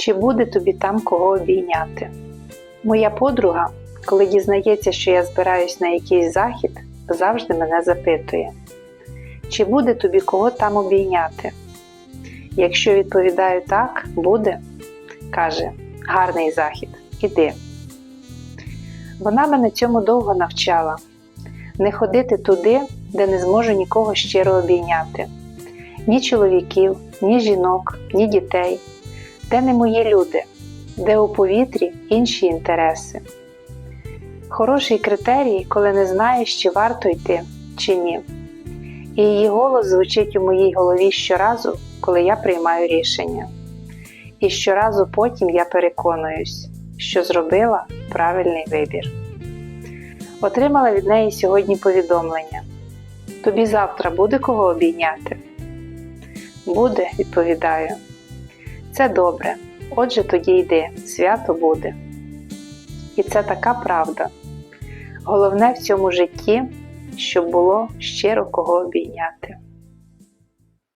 Чи буде тобі там кого обійняти? Моя подруга, коли дізнається, що я збираюсь на якийсь захід, завжди мене запитує, чи буде тобі кого там обійняти? Якщо відповідаю так, буде, каже, гарний захід, іди. Вона мене цьому довго навчала не ходити туди, де не зможу нікого щиро обійняти, ні чоловіків, ні жінок, ні дітей, де не мої люди, де у повітрі інші інтереси. Хороший критерій, коли не знаєш, чи варто йти, чи ні. І її голос звучить у моїй голові щоразу, коли я приймаю рішення. І щоразу потім я переконуюсь, що зробила правильний вибір. Отримала від неї сьогодні повідомлення. Тобі завтра буде кого обійняти? Буде, відповідаю. Це добре. Отже, тоді йди, свято буде. І це така правда. Головне в цьому житті, щоб було щиро кого обійняти.